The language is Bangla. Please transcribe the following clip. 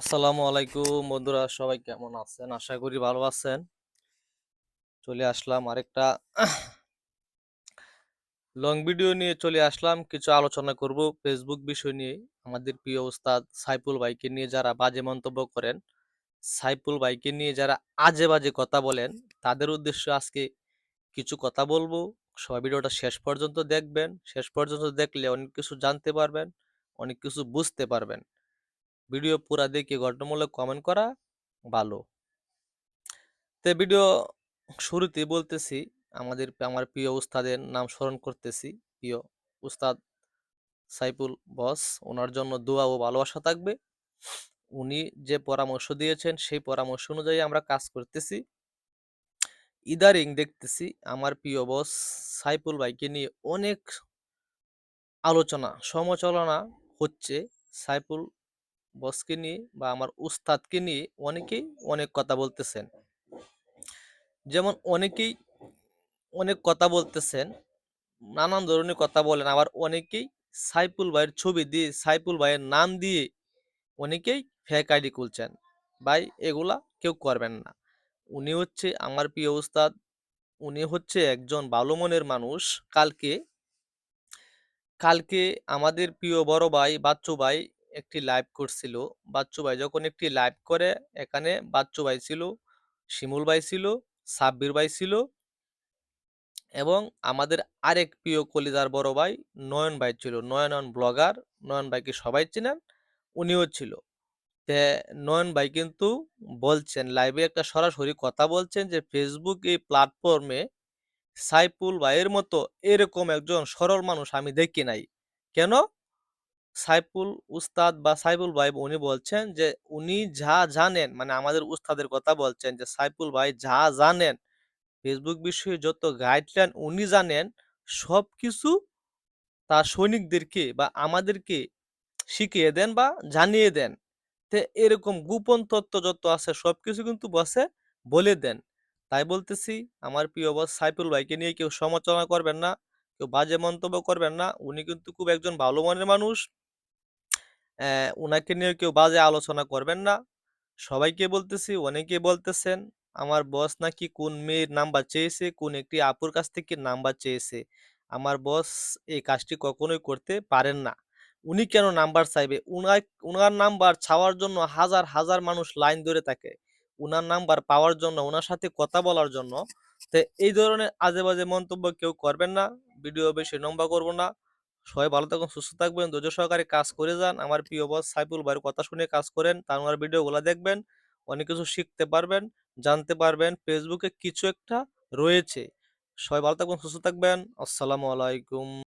আসসালামু আলাইকুম বন্ধুরা, সবাই কেমন আছেন? আশা করি ভালো আছেন। চলে আসলাম আরেকটা লং ভিডিও নিয়ে চলে আসলাম। কিছু আলোচনা করব ফেসবুক বিষয় নিয়ে। আমাদের প্রিয় ওস্তাদ সাইফুল ভাইকে নিয়ে যারা বাজে মন্তব্য করেন, সাইফুল ভাইকে নিয়ে যারা আজে বাজে কথা বলেন, তাদের উদ্দেশ্যে আজকে কিছু কথা বলব। সবাই ভিডিওটা শেষ পর্যন্ত দেখবেন। শেষ পর্যন্ত দেখলে অনেক কিছু জানতে পারবেন, অনেক কিছু বুঝতে পারবেন। ভিডিও পুরা দেখে ঘটনামূলক কমেন্ট করা ভালো। তো ভিডিও শুরুতে বলতেছি, আমাদের আমার প্রিয় উস্তাদের নাম স্মরণ করতেছি। প্রিয় উস্তাদ সাইফুল বস, ওনার জন্য দোয়া ও ভালোবাসা থাকবে। উনি যে পরামর্শ দিয়েছেন, সেই পরামর্শ অনুযায়ী আমরা কাজ করতেছি। ইদারিং দেখতেছি, আমার প্রিয় বস সাইফুল ভাইকে নিয়ে অনেক আলোচনা, সমালোচনা হচ্ছে। সাইফুল বসকে নিয়ে বা আমার উস্তাদকে নিয়ে অনেকেই অনেক কথা বলতেছেন। যেমন অনেকেই অনেক কথা বলতেছেন, নানান ধরনের কথা বলেন, আবার অনেকেই সাইফুল ভাইয়ের ছবি দিয়ে, সাইফুল ভাইয়ের নাম দিয়ে অনেকেই ফেক আইডি খুলছেন। ভাই, এগুলা কেউ করবেন না। উনি হচ্ছে আমার প্রিয় উস্তাদ, উনি হচ্ছে একজন ভালো মনের মানুষ। কালকে কালকে আমাদের প্রিয় বড় ভাই, বাচ্চু ভাই একটি লাইভ করছিল। বাচ্চু ভাই যখন একটি লাইভ করে, এখানে বাচ্চু ভাই ছিল, শিমুল ভাই ছিল, সাব্বির ভাই ছিল এবং আমাদের আরেক প্রিয় কলিজার বড় ভাই নয়ন ভাই ছিল। নয়ন ব্লগার নয়ন ভাইকে সবাই চেনেন, উনিও ছিল। তে নয়ন ভাই কিন্তু বলছেন লাইভে একটা সরাসরি কথা বলছেন যে ফেসবুক এই প্ল্যাটফর্মে সাইফুল ভাইয়ের মতো এরকম একজন সরল মানুষ আমি দেখি নাই। কেন? সাইফুল উস্তাদ বা সাইফুল ভাই উনি বলছেন যে, উনি যা জানেন মানে আমাদের উস্তাদের কথা বলছেন যে, সাইফুল ভাই যা জানেন, ফেসবুক বিষয়ে যত গাইডলাইন উনি জানেন সব কিছু তার সৈনিকদেরকে বা আমাদেরকে শিখিয়ে দেন বা জানিয়ে দেন। তে এরকম গোপন তত্ত্ব যত আছে, সবকিছু কিন্তু বসে বলে দেন। তাই বলতেছি, আমার প্রিয় বস সাইফুল ভাইকে নিয়ে কেউ সমালোচনা করবেন না, কেউ বাজে মন্তব্য করবেন না। উনি কিন্তু খুব একজন ভালো মনের মানুষ। আহ, উনাকে নিয়ে কেউ বাজে আলোচনা করবেন না। সবাইকে বলতেছি অনেকে বলতেছেন আমার বস নাকি কোন মেয়ের নাম্বার চেয়েছে কোন একটি আপুর কাছ থেকে নাম্বার চেয়েছে? আমার বস এই কাজটি কখনোই করতে পারেন না। উনি কেন নাম্বার চাইবে? উনার উনার নাম্বার চাওয়ার জন্য হাজার হাজার মানুষ লাইন ধরে থাকে। উনার নাম্বার পাওয়ার জন্য ওনার সাথে কথা বলার জন্য। তো এই ধরনের আজে বাজে মন্তব্য কেউ করবেন না। ভিডিও বেশি লম্বা করব না। সবাই ভালো থাকুন, সুস্থ থাকবেন, ধৈর্য সহকারে কাজ করে যান। আমার প্রিয় বস সাইফুল ভাইয়ের কথা শুনে কাজ করেন, তার ওনার ভিডিওগুলো দেখবেন, অনেক কিছু শিখতে পারবেন, জানতে পারবেন ফেসবুকে কিছু একটা রয়েছে। সবাই ভালো থাকবেন সুস্থ থাকবেন, আসসালামু আলাইকুম।